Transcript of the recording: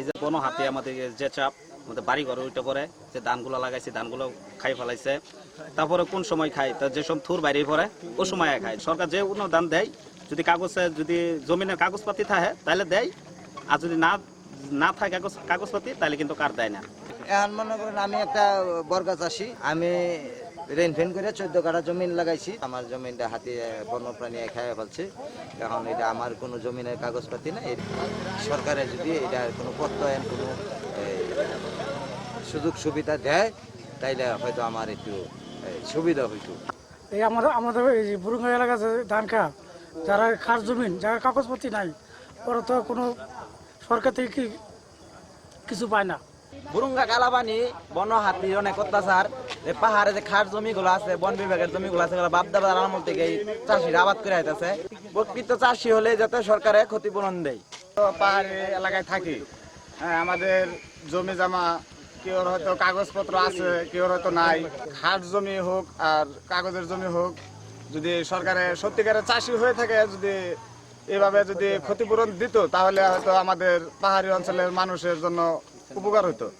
এই যে বন হাতে আমাদের যে চাপ, আমাদের বাড়ি ঘরে ওইটা করে যে ধানগুলো লাগাইছে, ধানগুলো খাই ফেলাইছে। তারপরে কোন সময় খায়? তা যে সব থুর বাইরে পড়ে ও সময় খায়। সরকার যে অনুদান দেয়, যদি কাগজে, যদি জমিনের কাগজপাতি থাকে, তাহলে দেয়। আর যদি না না থাকে কাগজ, কাগজপাতি, তাহলে কিন্তু কার দেয় না। এখন মনে করেন আমি একটা বর্গা চাষি। আমি রেন ফেন করে চোদ্দ কাঠা জমিন লাগাইছি। আমার জমিনটা হাতি বন্যপ্রাণী খাইয়া ফেলছে। এখন এটা আমার কোনো জমিনের কাগজপাতি না এর সরকারের যদি এটা কোনো প্রত্যয়ন, কোনো সুযোগ সুবিধা দেয়, তাইলে হয়তো আমার একটু সুবিধা হইতো। এই আমাদের আমাদের এই বুরুঙ্গা এলাকাতে ধান খা যারা খাস জমিন, যারা কাগজপত্র নাই, ওরা তো কোনো সরকার থেকে কিছু পায় না। বুরুঙ্গা কালাবানি বন হাতির অনেক অত্যাচার। যে পাহাড়ে যে খাট জমিগুলো আছে, বন বিভাগের জমিগুলো আছে বাপ দাদার আমল থেকে চাষিরা আবাদ করে আইতেছে। প্রকৃত চাষি হলে যাতে সরকারে ক্ষতিপূরণ দেয়। পাহাড়ি এলাকায় থাকি। হ্যাঁ আমাদের জমি জমা, কেউর হয়তো কাগজপত্র আছে, কেউর হয়তো নাই। হাট জমি হোক আর কাগজের জমি হোক, যদি সরকারে সত্যিকারের চাষি হয়ে থাকে, যদি এভাবে যদি ক্ষতিপূরণ দিত, তাহলে হয়তো আমাদের পাহাড়ি অঞ্চলের মানুষের জন্য উপকার হতো